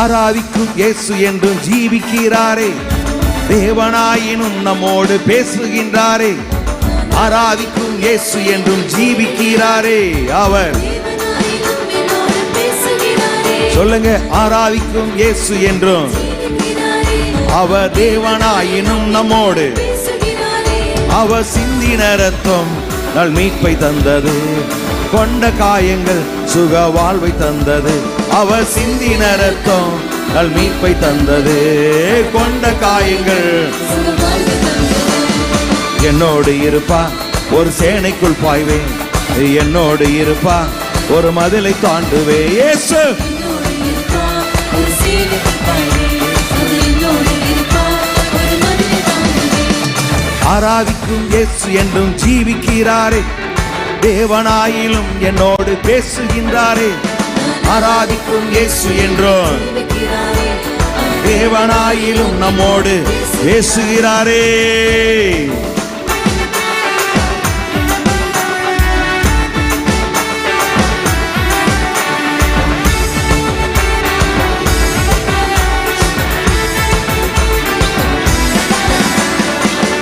ஆராதிக்கும் இயேசு என்றும் ஜீவிக்கிறாரே. தேவனாயினும் நம்மோடு பேசுகின்றாரே. ஆராதிக்கும் இயேசு என்றும் ஜீவிக்கிறாரே அவர். சொல்லுங்க ஆராதிக்கும் இயேசு என்றும். அவர் தேவனாயினும் நம்மோடு. அவர் சிந்தின ரத்தம் நல் மீட்பை தந்தது. கொண்ட காயங்கள் சுக வாழ்வை தந்தது. அவர் சிந்தின ரத்தம் நல் மீட்பை தந்தது. கொண்ட காயங்கள் என்னோடு இருப்பா ஒரு சேனைக்குள் பாய்வேன். என்னோடு இருப்பா ஒரு மதிலை தாண்டுவே. இயேசு ஆராதிக்கும் இயேசு என்றும் ஜீவிக்கிறாரே. தேவனாயிலும் என்னோடு பேசுகின்றாரே. ஆராதிக்கும் இயேசு என்றும். தேவனாயிலும் நம்மோடு பேசுகிறாரே.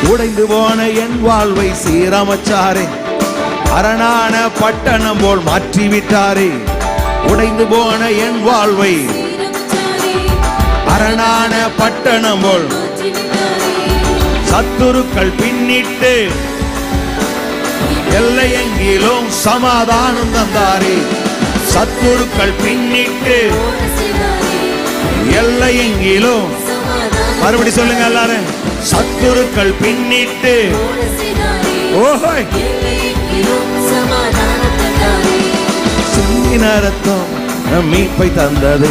உடைந்து போன என் வாழ்வை சீரமைச்சாரே. அரணான பட்டணம் போல் மாற்றிவிட்டாரே. உடைந்து போன என் வாழ்வை. அரணான பட்டணம் போல். சத்துருக்கள் பின்னிட்டு எல்லையெங்கிலும் சமாதானம் தந்தாரே சத்துருக்கள் பின்னிட்டு. எல்லையெங்கிலும் மறுபடி சொல்லுங்க எல்லாரும் சத்துருக்கள் பின்னிட்டு எல்லையெங்கிலும் சமாதானம். சிந்தின ரத்தம் மீட்பை தந்தது.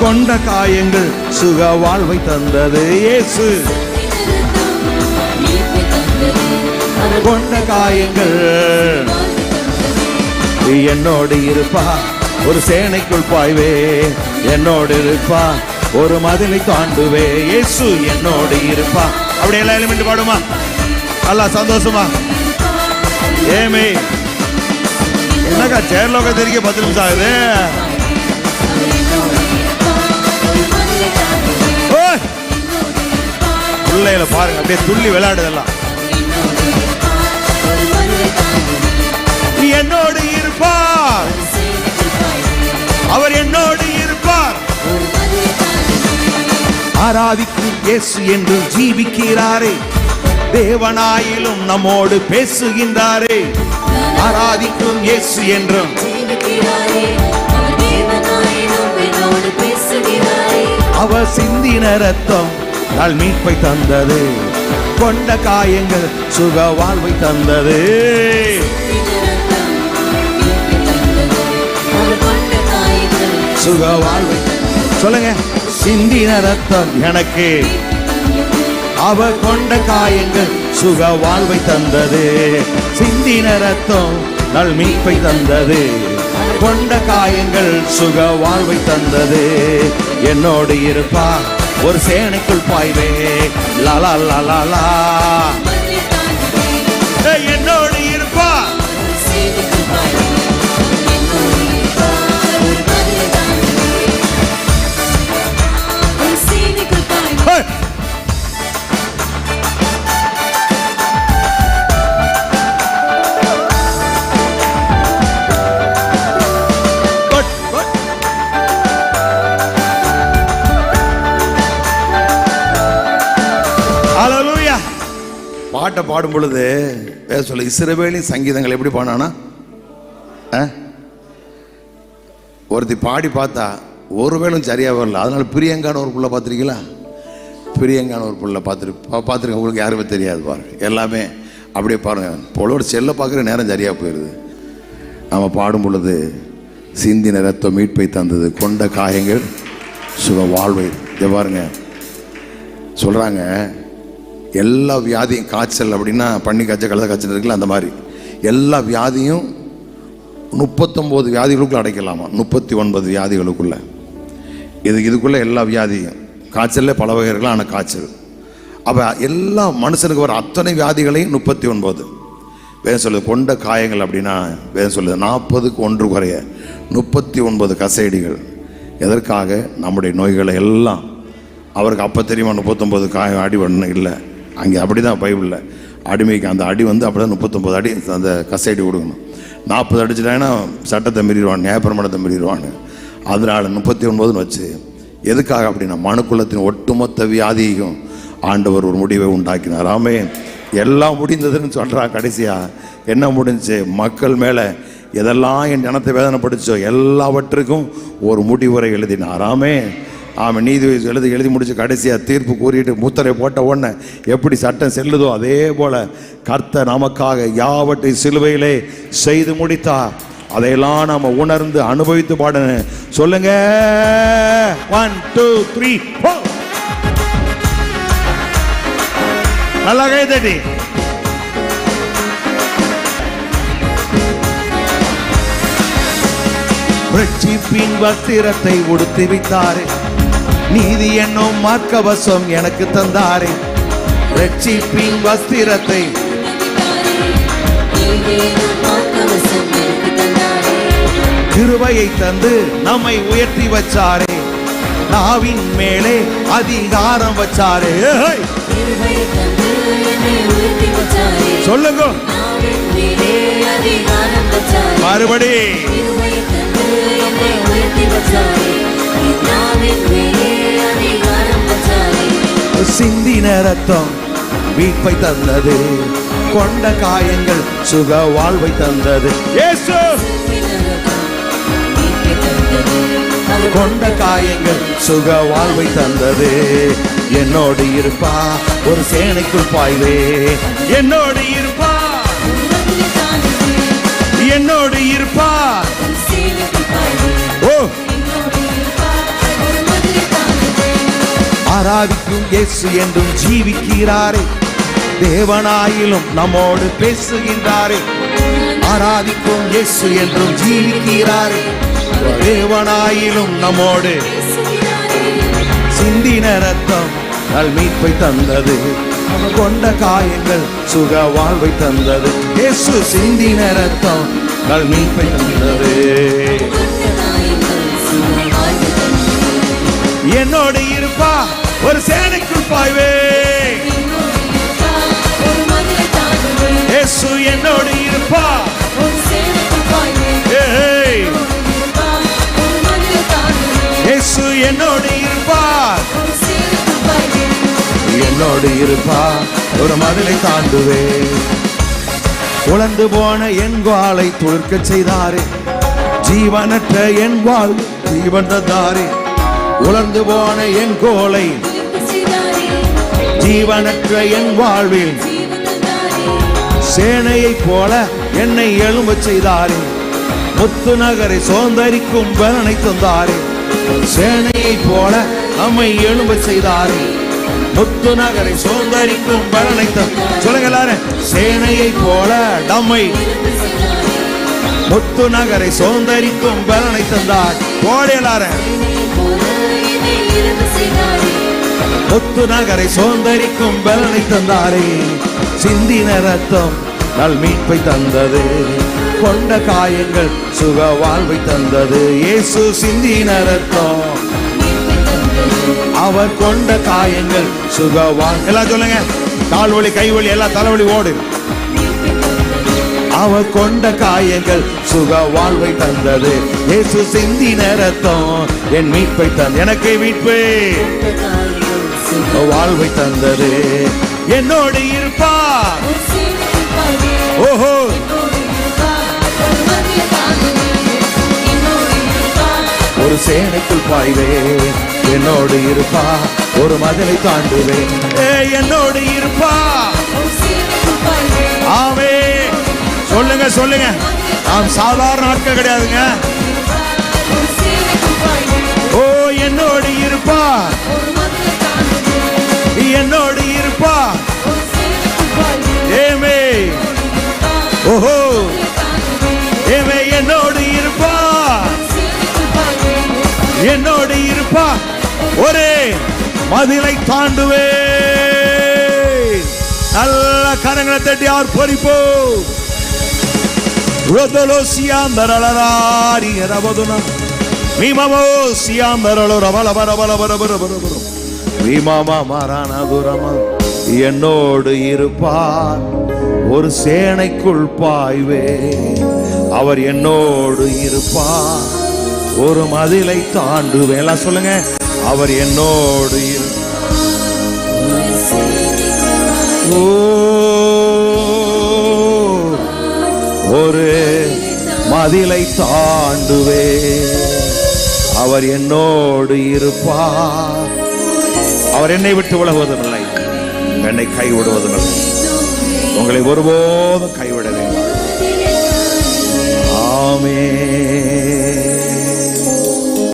கொண்ட காயங்கள் சுக வாழ்வை தந்தது. இயேசு கொண்ட காயங்கள் என்னோடு இருப்பா. ஒரு சேனைக்குள் பாய்வே. என்னோடு இருப்பா. ஒரு மதிலை தாண்டுவே. இயேசு என்னோடு இருப்பா. அப்படி எல்லாம் எலிமெண்ட் பாடுமா. நல்லா சந்தோஷமா. ஏமே என்னக்கா சேர்ல உட்காந்துருக்க பத்து நிமிஷம் ஆகுது? அவர் பிள்ளைகளை பாருங்க அப்படியே துள்ளி விளையாடுதெல்லாம். என்னோடு இருப்பார். அவர் என்னோடு இருப்பார். ஒரு ஆராதிக்கும் இயேசு என்று ஜீவிக்கிறாரே. தேவனாயிலும் நம்மோடு பேசுகின்றாரே. ஆராதிக்கும் இயேசு என்றும். அவர் சிந்தின ரத்தம் நல் மீட்பை தந்தது. கொண்ட காயங்கள் சுக வாழ்வை தந்தது. சுக வாழ்வை சொல்லுங்க. சிந்தின ரத்தம் எனக்கு. அவர் கொண்ட காயங்கள் சுக வாழ்வை தந்தது. சிந்தின ரத்தம் நல் மீட்பை தந்தது. கொண்ட காயங்கள் சுக வாழ்வை தந்தது. என்னோடு இருப்பா ஒரு சேனைக்குள் பாய்வே. லலா லலா லா பாட்டை பாடும் பொழுது வேற சொல்ல. இசிறவேலி சங்கீதங்கள் எப்படி பாடானா ஒருத்தி பாடி பார்த்தா ஒரு வேளும் சரியா வரல. அதனால பிரியங்கான ஒரு பிள்ளை பார்த்துருக்கீங்களா? பிரியங்கான ஒரு பிள்ளை பார்த்துரு பா- உங்களுக்கு யாருமே தெரியாது பாருங்க. எல்லாமே அப்படியே பாருங்க. பொழுது செல்ல பார்க்குற நேரம் சரியா போயிடுது. நம்ம பாடும் பொழுது சிந்தின ரத்தம் மீட்பை தந்தது. கொண்ட காயங்கள் சுக வாழ்வை இதை பாருங்க. சொல்கிறாங்க எல்லா வியாதியும் காய்ச்சல் அப்படின்னா பண்ணி காய்ச்சல் கலந்த காய்ச்சல் இருக்குல்ல அந்த மாதிரி. எல்லா வியாதியும் முப்பத்தொம்போது வியாதிகளுக்குள்ள அடைக்கலாமா? முப்பத்தி ஒன்பது வியாதிகளுக்குள்ள. இது இதுக்குள்ளே எல்லா வியாதியும். காய்ச்சல்ல பல வகை இருக்கலாம் ஆனால் காய்ச்சல். அப்போ எல்லா மனுஷனுக்கு வர அத்தனை வியாதிகளையும் முப்பத்தி ஒன்பது வேதம் சொல்லுது கொண்ட காயங்கள் அப்படின்னா வேதம் சொல்லுது நாற்பதுக்கு ஒன்று குறைய முப்பத்தி ஒன்பது கசைடிகள் எதற்காக? நம்முடைய நோய்களை எல்லாம். அவருக்கு அப்போ தெரியுமா முப்பத்தொம்பது காயம் அடிபடணும்? ஒன்று இல்லை. அங்கே அப்படி தான் பைபிளில். அடிமைக்கு அந்த அடி வந்து அப்படி தான் முப்பத்தொம்பது அடி அந்த கசைடி கொடுக்கணும் நாற்பது அடிச்சிட்டாங்கன்னா சட்டத்தை மீறிடுவான் நியாயப்பிரமாணத்தை மீறிடுவான்னு அதனால் முப்பத்தி ஒன்பதுன்னு வச்சு எதுக்காக அப்படின்னா மனுக்குலத்தின் ஒட்டுமொத்த வியாதியையும் ஆண்டவர் ஒரு முடிவை உண்டாக்கினார். ஆமே எல்லாம் முடிந்ததுன்னு சொல்கிறா கடைசியாக என்ன முடிஞ்சு மக்கள் மேலே எதெல்லாம் என் ஜனத்தை வேதனைப்படுச்சோ எல்லாவற்றுக்கும் ஒரு முடிவுரை எழுதினார். ஆமே ஆமாம் நீதி எழுதி எழுதி முடிச்சு கடைசியாக தீர்ப்பு கூறிட்டு முத்தரை போட்ட உடனே எப்படி சட்டம் செல்லுதோ அதே போல கர்த்தர் நமக்காக யாவற்றை சிலுவையிலே செய்து முடித்தார். அதையெல்லாம் நாம உணர்ந்து அனுபவித்து பாடணும் சொல்லுங்க. ஒன் டூ த்ரீ நல்லா கை தட்டி. ரட்சிப்பின் வஸ்திரத்தை உடுத்தி வைத்தாரே. நீதி என்னும் மார்க்கவசம் எனக்கு தந்தாரே. ரட்சிப்பின் வஸ்திரத்தை கிருபையை தந்து நம்மை உயர்த்தி வச்சாரே. நாவின் மேலே அதிகாரம் வச்சாரே. சொல்லுங்க. மறுபடி. சிந்தின ரத்தம் மீட்பை தந்தது. கொண்ட காயங்கள் சுக வாழ்வை தந்தது. கொண்ட காயங்கள் சுக வாழ்வை தந்தது. என்னோடு இருப்பா ஒரு சேனைக்குள் பாய்வே. என்னோடு இருப்பா. என்னோடு இருப்பா. ஆராதிக்கும் இயேசு என்றும் ஜீவிக்கிறாரே. தேவனாயிலும் நம்மோடு பேசுகின்றாரே. ஆராதிக்கும் இயேசு என்றும் ஜீவிக்கிறாரே. தேவனாயிலும் நம்மோடு சிந்தின ரத்தம் நல் மீட்பை தந்தது. கொண்ட காயங்கள் சுக வாழ்வை தந்தது. இயேசு சிந்தின ரத்தம் நல் மீட்பை தந்தது. என்னோடு இருப்பா. ஒரு சேனைக்குள் பாய்வே இயேசு என்னோடு இருப்பா ஏய், இயேசு என்னோடு இருப்பா என்னோடு இருப்பா ஒரு மதிலை தாண்டுவே உழந்து போன என் வாளை துளிர்க்க செய்தாரே. ஜீவனற்ற என் வாழ் ஜீவன் தந்தாரே. உலர்ந்து போன என் கோலை ஜீவனற்ற என் வாழ்வில். சேனையைப் போல என்னை எழும்பச் செய்தாரே முத்து நகரை சோந்தரிக்கும் பலனை தந்தாரே சேனையைப் போல நம்மை எழும்பச் செய்தாரே முத்து நகரை சோந்தரிக்கும் பலனை தந் சொல்லுங்க எல்லாரும். சேனையைப் போல நம்மை முத்து நகரை சோந்தரிக்கும் பலனை தந்தார் கோடையலார முத்து நகரை சோந்தரிக்கும் பலனை தந்தாரே. சிந்தின ரத்தம் நல் மீட்பை தந்தது. கொண்ட காயங்கள் சுக வாழ்வை தந்தது. இயேசு சிந்தின ரத்தம் அவர் கொண்ட காயங்கள் சுக வாழ் எல்லாம் சொல்லுங்க. கால் வலி கை வலி எல்லாம் தலைவலி ஓடு. அவ கொண்ட காயங்கள் சுக வாழ்வை தந்தது. இயேசு சிந்தின ரத்தம் என் மீட்பை தந்த எனக்கு மீட்பு. வாழ்வை தந்தது. என்னோடு இருப்பா ஓஹோ. ஒரு சேனைக்குள் பாய்வே என்னோடு இருப்பா ஒரு மதிலை தாண்டுவேன். என்னோடு இருப்பா சொல்லுங்க சொல்லுங்க. நாம் சாதாரண ஆட்கள் கிடையாதுங்க. ஓ என்னோடு இருப்பா என்னோடு இருப்பா ஏமே. ஓஹோ. ஏமே என்னோடு இருப்பா என்னோடு இருப்பா ஒரே மதிலை தாண்டுவே நல்ல கரங்களை தட்டி அவர் பர பர பர மீமாமா மாறான துரமா என்னோடு இருப்பார். ஒரு சேனைக்குள் பாய்வே. அவர் என்னோடு இருப்பார். ஒரு மதிலை தாண்டுவேன். எல்லாம் சொல்லுங்க. அவர் என்னோடு இரு ஓ ஒரு மதிலை தாண்டுவே அவர் என்னோடு இருப்பார். அவர் என்னை விட்டு விலகுவதும் என்னை கைவிடுவதும் உங்களை ஒருபோதும் கைவிடவே ஆமே